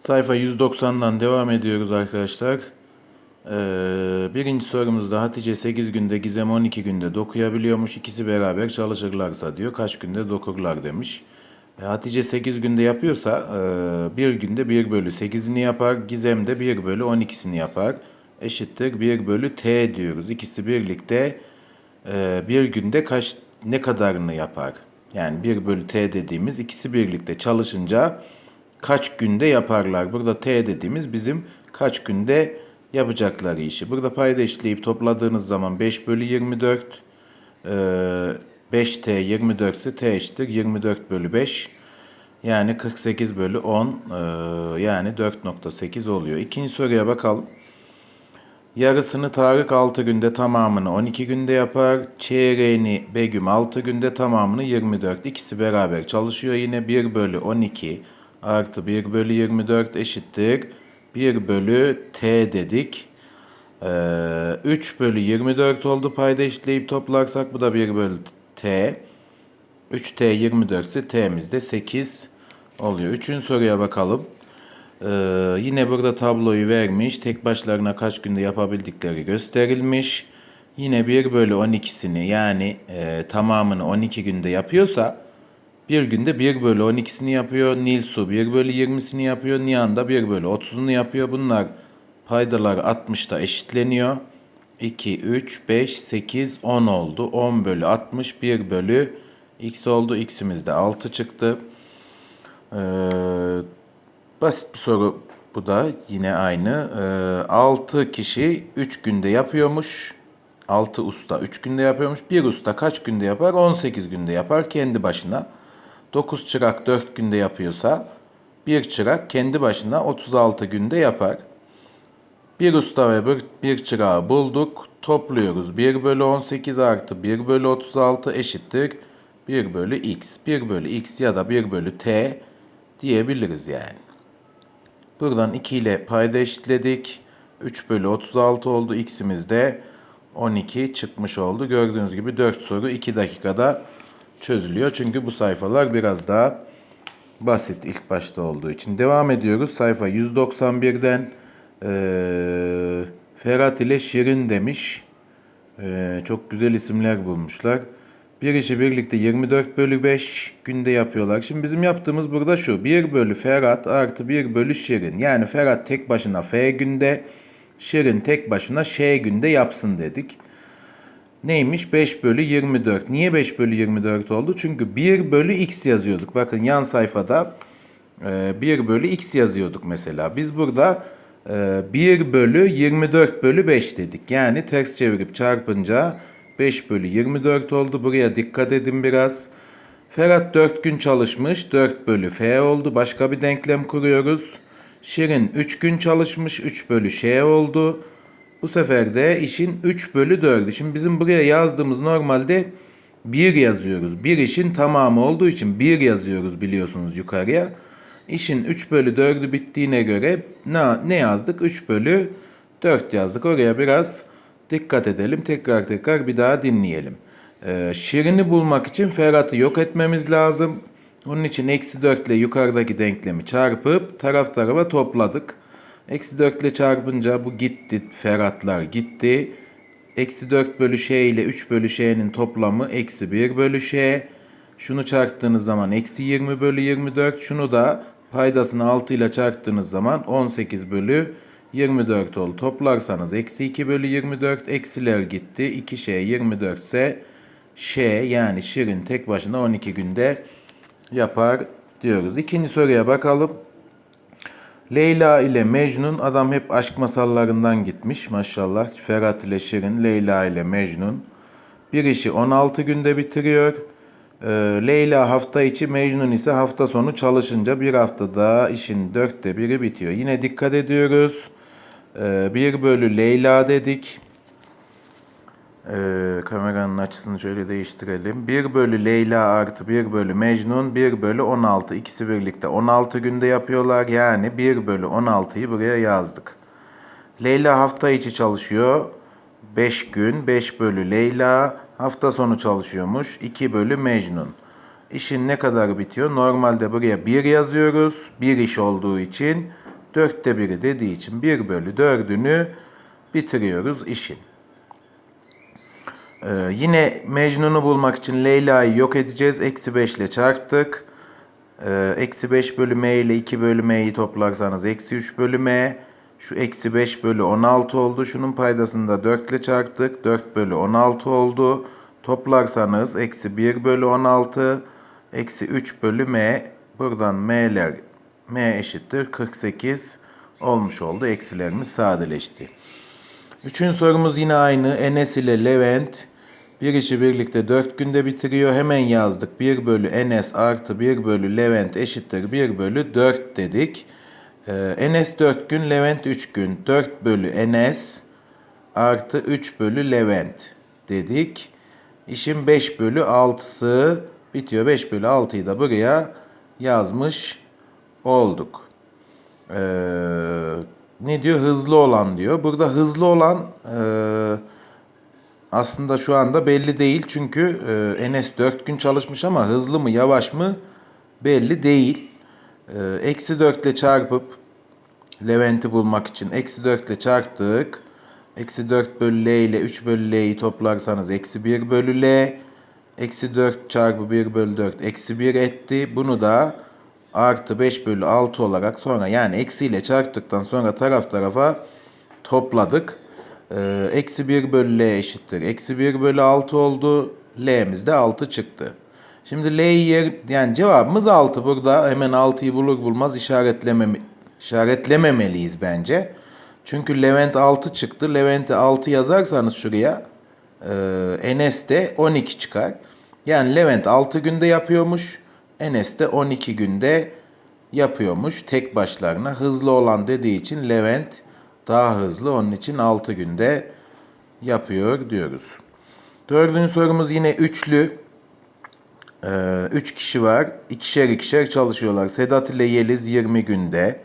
Sayfa 190'dan devam ediyoruz arkadaşlar. Ee, birinci sorumuzda Hatice 8 günde, Gizem 12 günde dokuyabiliyormuş. İkisi beraber çalışırlarsa diyor. Kaç günde dokurlar demiş. E, Hatice 8 günde yapıyorsa e, bir günde 1 bölü 8'ini yapar. Gizem de 1 bölü 12'sini yapar. Eşittir 1 bölü t diyoruz. İkisi birlikte e, bir günde kaç ne kadarını yapar? Yani 1 bölü t dediğimiz ikisi birlikte çalışınca kaç günde yaparlar? Burada t dediğimiz bizim kaç günde yapacakları işi. Burada payda işleyip topladığınız zaman 5 bölü 24 e, 5t 24 ise t eşittir 24 bölü 5 yani 48 bölü 10 e, yani 4.8 oluyor. İkinci soruya bakalım. Yarısını Tarık 6 günde tamamını 12 günde yapar. Çeyreğini Begüm 6 günde tamamını 24. İkisi beraber çalışıyor. Yine 1 bölü 12 artı 1 bölü 24 eşittir. 1 bölü t dedik. Ee, 3 bölü 24 oldu. Payda eşitleyip toplarsak bu da 1 bölü t. 3t 24 ise t'miz de 8 oluyor. Üçüncü soruya bakalım. Ee, yine burada tabloyu vermiş. Tek başlarına kaç günde yapabildikleri gösterilmiş. Yine 1 bölü 12'sini yani e, tamamını 12 günde yapıyorsa bir günde 1 bölü 12'sini yapıyor. Nilsu 1 bölü 20'sini yapıyor. Nihan da 1 bölü 30'unu yapıyor. Bunlar paydalar 60'ta eşitleniyor. 2, 3, 5, 8, 10 oldu. 10 bölü 60, 1 bölü x oldu. x'imiz de 6 çıktı. Ee, basit bir soru bu da yine aynı. Ee, 6 kişi 3 günde yapıyormuş. 6 usta 3 günde yapıyormuş. Bir usta kaç günde yapar? 18 günde yapar kendi başına. 9 çırak 4 günde yapıyorsa bir çırak kendi başına 36 günde yapar. Bir usta ve bir, bir çırağı bulduk. Topluyoruz. 1 bölü 18 artı 1 bölü 36 eşittir 1 bölü x. 1 bölü x ya da 1 bölü t diyebiliriz yani. Buradan 2 ile payda eşitledik. 3 bölü 36 oldu. X'imiz de 12 çıkmış oldu. Gördüğünüz gibi 4 soru 2 dakikada çözülüyor. Çünkü bu sayfalar biraz daha basit ilk başta olduğu için. Devam ediyoruz. Sayfa 191'den ee, Ferhat ile Şirin demiş. Ee, çok güzel isimler bulmuşlar. Bir işi birlikte 24 bölü 5 günde yapıyorlar. Şimdi bizim yaptığımız burada şu. 1 bölü Ferhat artı 1 bölü Şirin. Yani Ferhat tek başına F günde, Şirin tek başına Ş günde yapsın dedik. Neymiş? 5 bölü 24. Niye 5 bölü 24 oldu? Çünkü 1 bölü x yazıyorduk. Bakın yan sayfada 1 e, bölü x yazıyorduk mesela. Biz burada 1 e, bölü 24 bölü 5 dedik. Yani ters çevirip çarpınca 5 bölü 24 oldu. Buraya dikkat edin biraz. Ferhat 4 gün çalışmış. 4 bölü F oldu. Başka bir denklem kuruyoruz. Şirin 3 gün çalışmış. 3 bölü Ş oldu. Bu sefer de işin 3 bölü 4'ü. Şimdi bizim buraya yazdığımız normalde 1 yazıyoruz. Bir işin tamamı olduğu için 1 yazıyoruz biliyorsunuz yukarıya. İşin 3 bölü 4'ü bittiğine göre ne, ne yazdık? 3 bölü 4 yazdık. Oraya biraz dikkat edelim. Tekrar tekrar bir daha dinleyelim. Ee, şirini bulmak için Ferhat'ı yok etmemiz lazım. Onun için eksi 4 ile yukarıdaki denklemi çarpıp taraf tarafa topladık. Eksi 4 ile çarpınca bu gitti. Ferhatlar gitti. Eksi 4 bölü ş ile 3 bölü ş'nin toplamı eksi 1 bölü ş. Şunu çarptığınız zaman eksi 20 bölü 24. Şunu da paydasını 6 ile çarptığınız zaman 18 bölü 24 oldu. Toplarsanız eksi 2 bölü 24 eksiler gitti. 2 ş 24 ise ş yani şirin tek başına 12 günde yapar diyoruz. İkinci soruya bakalım. Leyla ile Mecnun adam hep aşk masallarından gitmiş maşallah. Ferhat ile Şirin, Leyla ile Mecnun. Bir işi 16 günde bitiriyor. Ee, Leyla hafta içi, Mecnun ise hafta sonu çalışınca bir haftada işin dörtte biri bitiyor. Yine dikkat ediyoruz. Ee, bir bölü Leyla dedik. Ee, kameranın açısını şöyle değiştirelim. 1 bölü Leyla artı 1 bölü Mecnun 1 bölü 16. İkisi birlikte 16 günde yapıyorlar. Yani 1 bölü 16'yı buraya yazdık. Leyla hafta içi çalışıyor. 5 gün 5 bölü Leyla hafta sonu çalışıyormuş. 2 bölü Mecnun. İşin ne kadar bitiyor? Normalde buraya 1 yazıyoruz. Bir iş olduğu için Dörtte biri dediği için 1 bölü 4'ünü bitiriyoruz işin. Ee, yine Mecnun'u bulmak için Leyla'yı yok edeceğiz. Eksi 5 ile çarptık. Ee, eksi 5 bölü m ile 2 bölü m'yi toplarsanız eksi 3 bölü m. Şu eksi 5 bölü 16 oldu. Şunun paydasını da 4 ile çarptık. 4 bölü 16 oldu. Toplarsanız eksi 1 bölü 16. Eksi 3 bölü m. Buradan m'ler m eşittir 48 olmuş oldu. Eksilerimiz sadeleşti. Üçüncü sorumuz yine aynı. Enes ile Levent bir işi birlikte 4 günde bitiriyor. Hemen yazdık. 1 bölü Enes artı 1 bölü Levent eşittir 1 bölü 4 dedik. Ee, Enes 4 gün, Levent 3 gün. 4 bölü Enes artı 3 bölü Levent dedik. İşin 5 bölü 6'sı bitiyor. 5 bölü 6'yı da buraya yazmış olduk. Ee, ne diyor? Hızlı olan diyor. Burada hızlı olan e, aslında şu anda belli değil. Çünkü e, Enes 4 gün çalışmış ama hızlı mı yavaş mı belli değil. E, Eksi 4 ile çarpıp Levent'i bulmak için eksi 4 ile çarptık. Eksi 4 bölü L ile 3 bölü L'yi toplarsanız eksi 1 bölü L. Eksi 4 çarpı 1 bölü 4 eksi 1 etti. Bunu da artı 5 bölü 6 olarak sonra yani eksiyle çarptıktan sonra taraf tarafa topladık. Ee, Eksi 1 bölü L eşittir. Eksi 1 bölü 6 oldu. L'miz de 6 çıktı. Şimdi L'yi yer, yani cevabımız 6. Burada hemen 6'yı bulur bulmaz işaretlemem, işaretlememeliyiz bence. Çünkü Levent 6 çıktı. Levent'e 6 yazarsanız şuraya e, Enes de 12 çıkar. Yani Levent 6 günde yapıyormuş. Enes de 12 günde yapıyormuş tek başlarına. Hızlı olan dediği için Levent daha hızlı. Onun için 6 günde yapıyor diyoruz. Dördüncü sorumuz yine üçlü. Ee, üç kişi var. İkişer ikişer çalışıyorlar. Sedat ile Yeliz 20 günde.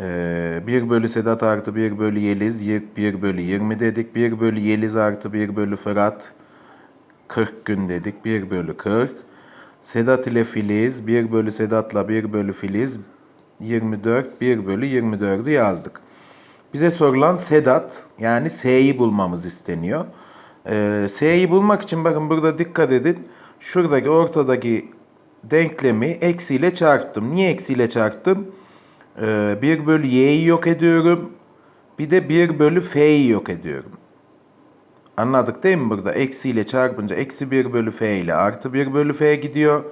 Ee, 1 bölü Sedat artı 1 bölü Yeliz 1 bölü 20 dedik. 1 bölü Yeliz artı 1 bölü Fırat 40 gün dedik. 1 bölü 40. Sedat ile Filiz 1 bölü Sedat'la 1 bölü Filiz 24 1 bölü 24'ü yazdık. Bize sorulan Sedat yani S'yi bulmamız isteniyor. Ee, S'yi bulmak için bakın burada dikkat edin. Şuradaki ortadaki denklemi eksiyle çarptım. Niye eksiyle çarptım? Ee, 1 bölü y'yi yok ediyorum. Bir de 1 bölü f'yi yok ediyorum. Anladık değil mi burada? Eksiyle çarpınca eksi 1 bölü f ile artı 1 bölü f gidiyor.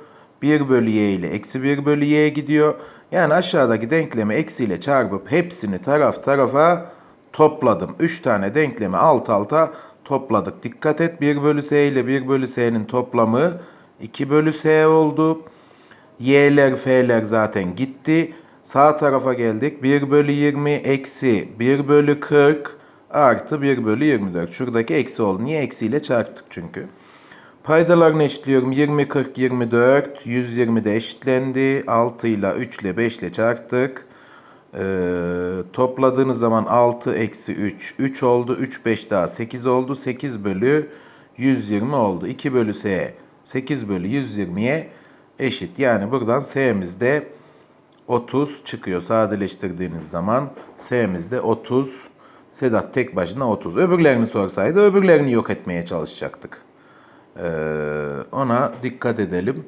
1 bölü y ile eksi 1 bölü y gidiyor. Yani aşağıdaki denklemi eksiyle çarpıp hepsini taraf tarafa topladım. 3 tane denklemi alt alta topladık. Dikkat et 1 bölü s ile 1 bölü s'nin toplamı 2 bölü s oldu. Y'ler f'ler zaten gitti. Sağ tarafa geldik. 1 bölü 20 eksi 1 bölü 40 artı 1 bölü 24. Şuradaki eksi oldu. Niye eksiyle çarptık çünkü. Paydalarını eşitliyorum. 20, 40, 24. 120 de eşitlendi. 6 ile 3 ile 5 ile çarptık. Ee, topladığınız zaman 6 eksi 3. 3 oldu. 3, 5 daha 8 oldu. 8 bölü 120 oldu. 2 bölü s 8 bölü 120'ye eşit. Yani buradan s'miz de 30 çıkıyor sadeleştirdiğiniz zaman. S'miz de 30. Sedat tek başına 30. Öbürlerini sorsaydı öbürlerini yok etmeye çalışacaktık. Ee, ona dikkat edelim.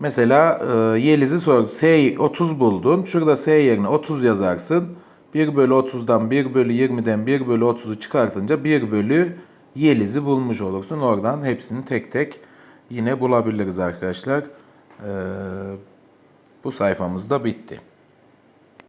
Mesela e, Yeliz'i sor. S 30 buldun. Şurada S yerine 30 yazarsın. 1 bölü 30'dan 1 bölü 20'den 1 bölü 30'u çıkartınca 1 bölü Yeliz'i bulmuş olursun. Oradan hepsini tek tek yine bulabiliriz arkadaşlar. Ee, bu sayfamız da bitti.